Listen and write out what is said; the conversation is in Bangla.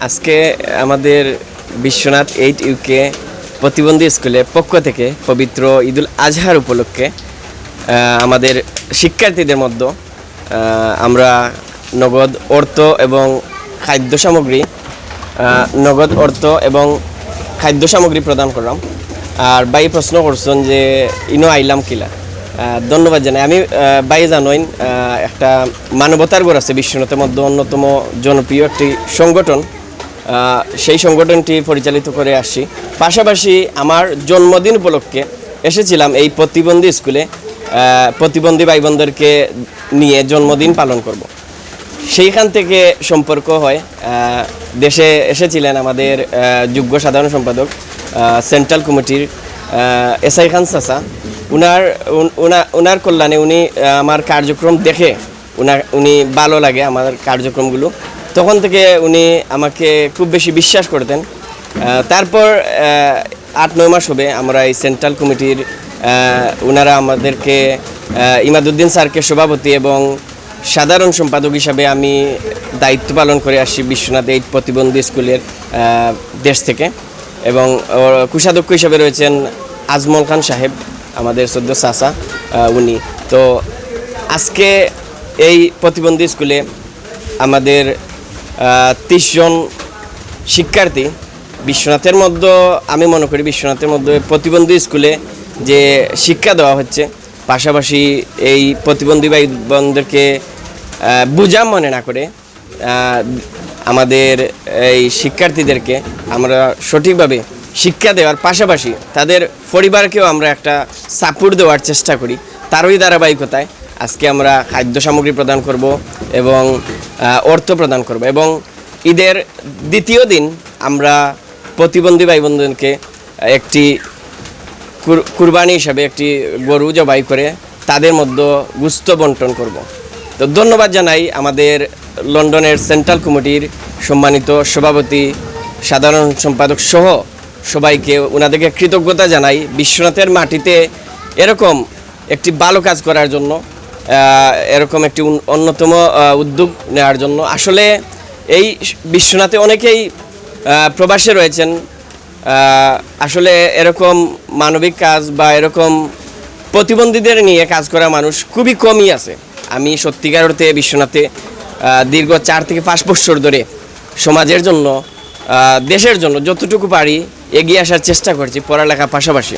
আজকে আমাদের বিশ্বনাথ এইট ইউকে প্রতিবন্ধী স্কুলের পক্ষ থেকে পবিত্র ঈদুল আজহার উপলক্ষে আমাদের শিক্ষার্থীদের মধ্যে আমরা নগদ অর্থ এবং খাদ্য সামগ্রী নগদ অর্থ এবং খাদ্য সামগ্রী প্রদান করলাম। আর বাই প্রশ্ন করছেন যে, ইনো আইলাম কিলা? ধন্যবাদ জানাই। আমি বাই জানোইন একটা মানবতার গড় আছে, বিশ্বনাথের মধ্যে অন্যতম জনপ্রিয় একটি সংগঠন। সেই সংগঠনটি পরিচালিত করে আসছি। পাশাপাশি আমার জন্মদিন উপলক্ষে এসেছিলাম এই প্রতিবন্ধী স্কুলে। প্রতিবন্ধী ভাই বোনদেরকে নিয়ে জন্মদিন পালন করব। সেইখান থেকে সম্পর্ক হয়। দেশে এসেছিলেন আমাদের যুগ্ম সাধারণ সম্পাদক সেন্ট্রাল কমিটির এসআই খান চাচা। উনার, উন- উনা- উনার কল্যাণে উনি আমার কার্যক্রম দেখে উনার, উনি ভালো লাগে আমার কার্যক্রমগুলো। তখন থেকে উনি আমাকে খুব বেশি বিশ্বাস করতেন। তারপর আট, নয় মাস হবে আমরা এই সেন্ট্রাল কমিটির ওনারা আমাদেরকে ইমাদুদ্দিন স্যারকে সভাপতি এবং সাধারণ সম্পাদক হিসাবে আমি দায়িত্ব পালন করে আসছি বিশ্বনাথ এইট প্রতিবন্ধী স্কুলের দেশ থেকে। এবং কোষাধ্যক্ষ হিসাবে রয়েছেন আজমল খান সাহেব আমাদের সদ্য আহ, উনি। তো আজকে এই প্রতিবন্ধী স্কুলে আমাদের তিরিশ জন শিক্ষার্থী বিশ্বনাথের মধ্যে আমি মনে করি বিশ্বনাথের মধ্যে প্রতিবন্ধী স্কুলে যে শিক্ষা দেওয়া হচ্ছে পাশাপাশি এই প্রতিবন্ধী ভাই বোঝা মনে না করে আমাদের এই শিক্ষার্থীদেরকে আমরা সঠিকভাবে শিক্ষা দেওয়ার পাশাপাশি তাদের পরিবারকেও আমরা একটা সাপোর্ট দেওয়ার চেষ্টা করি তারই ধারাবাহিকতায়। আজকে আমরা খাদ্য সামগ্রী প্রদান করব এবং অর্থ প্রদান করব এবং ঈদের দ্বিতীয় দিন আমরা প্রতিবন্ধী ভাই বোনদেরকে একটি কুরবানি হিসাবে একটি গরু জবাই করে তাদের মধ্যে গুস্ত বন্টন করব। তো ধন্যবাদ জানাই আমাদের লন্ডনের সেন্ট্রাল কমিটির সম্মানিত সভাপতি, সাধারণ সম্পাদক সহ সবাইকে ওনাদেরকে কৃতজ্ঞতা জানাই। বিশ্বনাথের মাটিতে এরকম একটি ভালো কাজ করার জন্য এরকম একটি অন্যতম উদ্যোগ নেওয়ার জন্য। আসলে এই বিশ্বনাথে অনেকেই প্রবাসে রয়েছেন। আসলে এরকম মানবিক কাজ বা এরকম প্রতিবন্ধীদের নিয়ে কাজ করা মানুষ খুবই কমই আছে। আমি সত্যিকার অর্থে বিশ্বনাথে দীর্ঘ চার থেকে পাঁচ বছর ধরে সমাজের জন্য দেশের জন্য যতটুকু পারি এগিয়ে আসার চেষ্টা করছি পড়ালেখার পাশাপাশি।